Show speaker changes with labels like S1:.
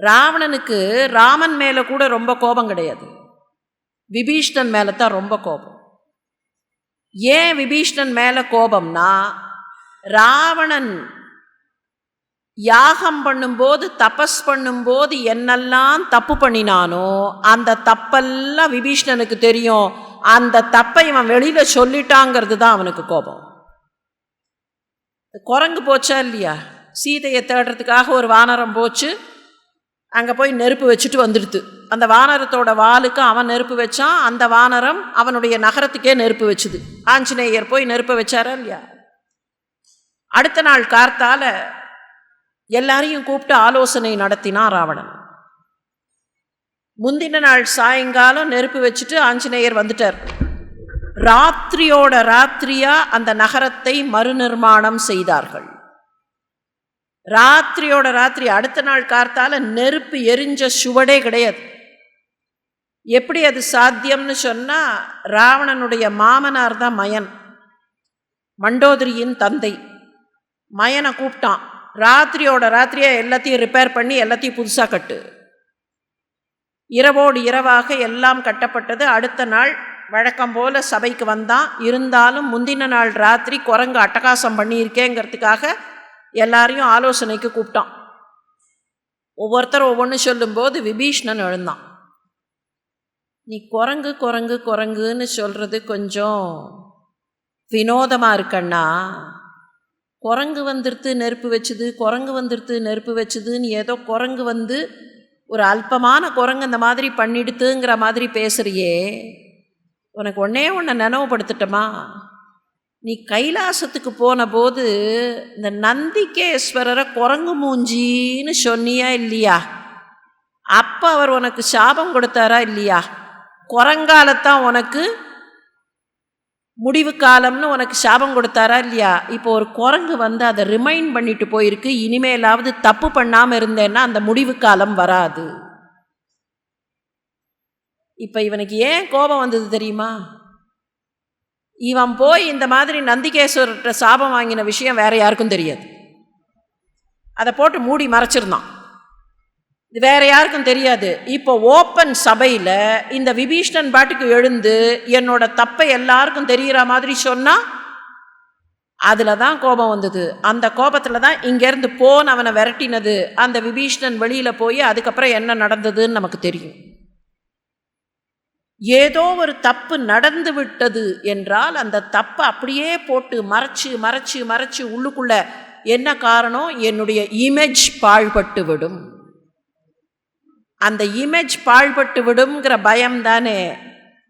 S1: ராவணனுக்கு ராமன் மேலே கூட ரொம்ப கோபம் கிடையாது. விபீஷ்ணன் மேலே தான் ரொம்ப கோபம். ஏன் விபீஷ்ணன் மேலே கோபம்னா ராவணன் யாகம் பண்ணும்போது தபஸ் பண்ணும்போது என்னெல்லாம் தப்பு பண்ணினானோ அந்த தப்பெல்லாம் விபீஷ்ணனுக்கு தெரியும். அந்த தப்பை இவன் வெளியில் சொல்லிட்டாங்கிறது தான் அவனுக்கு கோபம். குரங்கு போச்சா இல்லையா? சீதையை தேடுறதுக்காக ஒரு வானரம் போச்சு. அங்கே போய் நெருப்பு வச்சுட்டு வந்துடுது. அந்த வானரத்தோட வாளுக்கு அவன் நெருப்பு வச்சான் அந்த வானரம் அவனுடைய நகரத்துக்கே நெருப்பு வச்சுது. ஆஞ்சநேயர் போய் நெருப்பை வச்சாரா இல்லையா? அடுத்த நாள் கார்த்தால எல்லாரையும் கூப்பிட்டு ஆலோசனை நடத்தினான் ராவணன். முந்தின நாள் சாயங்காலம் நெருப்பு வச்சுட்டு ஆஞ்சநேயர் வந்துட்டார். ராத்திரியோட ராத்திரியா அந்த நகரத்தை மறுநிர்மாணம் செய்தார்கள். ராத்திரியோட ராத்திரி அடுத்த நாள் கார்த்தால நெருப்பு எரிஞ்ச சுவடே கிடையாது. எப்படி அது சாத்தியம்னு சொன்னா ராவணனுடைய மாமனார் தான் மயன். மண்டோதரியின் தந்தை. மயனை கூப்பிட்டான். ராத்திரியோட ராத்திரியா எல்லாத்தையும் ரிப்பேர் பண்ணி எல்லாத்தையும் புதுசாக கட்டு. இரவோடு இரவாக எல்லாம் கட்டப்பட்டது. அடுத்த நாள் வழக்கம் போல சபைக்கு வந்தான். இருந்தாலும் முந்தின நாள் ராத்திரி குரங்கு அட்டகாசம் பண்ணியிருக்கேங்கிறதுக்காக எல்லாரையும் ஆலோசனைக்கு கூப்பிட்டான். ஒவ்வொருத்தர் ஒவ்வொன்று சொல்லும்போது விபீஷ்ணன் எழுந்தான். நீ குரங்கு குரங்கு குரங்குன்னு சொல்கிறது கொஞ்சம் வினோதமாக இருக்கண்ணா. குரங்கு வந்துடுத்து நெருப்பு வச்சுது குரங்கு வந்துடுத்து நெருப்பு வச்சுதுன்னு ஏதோ குரங்கு வந்து ஒரு அல்பமான குரங்கு இந்த மாதிரி பண்ணிடுத்துங்கிற மாதிரி பேசுகிறியே உனக்கு ஒன்றே ஒன்று நினைவுபடுத்தட்டமா? நீ கைலாசத்துக்கு போன போது இந்த நந்திகேஸ்வரரை குரங்கு மூஞ்சின்னு சொன்னியா இல்லையா? அப்போ அவர் உனக்கு சாபம் கொடுத்தாரா இல்லையா? குரங்காலத்தான் உனக்கு முடிவு காலம்னு உனக்கு சாபம் கொடுத்தாரா இல்லையா? இப்போ ஒரு குரங்கு வந்து அதை ரிமைண்ட் பண்ணிட்டு போயிருக்கு. இனிமேலாவது தப்பு பண்ணாமல் இருந்தேன்னா அந்த முடிவு காலம் வராது. இப்போ இவனுக்கு ஏன் கோபம் வந்தது தெரியுமா? இவன் போய் இந்த மாதிரி நந்திகேஸ்வரர்கிட்ட சாபம் வாங்கின விஷயம் வேறு யாருக்கும் தெரியாது. அதை போட்டு மூடி மறைச்சிருந்தான். இது வேறு யாருக்கும் தெரியாது. இப்போ ஓப்பன் சபையில் இந்த விபீஷ்ணன் பாட்டுக்கு எழுந்து என்னோட தப்பை எல்லாருக்கும் தெரிகிற மாதிரி சொன்னால் அதில் தான் கோபம் வந்தது. அந்த கோபத்தில் தான் இங்கேருந்து போன் அவனை விரட்டினது. அந்த விபீஷ்ணன் வெளியில் போய் அதுக்கப்புறம் என்ன நடந்ததுன்னு நமக்கு தெரியும். ஏதோ ஒரு தப்பு நடந்து விட்டது என்றால் அந்த தப்பை அப்படியே போட்டு மறைச்சு மறைச்சு மறைச்சு உள்ளுக்குள்ள என்ன காரணம்? என்னுடைய இமேஜ் பாழ்பட்டு விடும். அந்த இமேஜ் பாழ்பட்டு விடுங்கிற பயம் தானே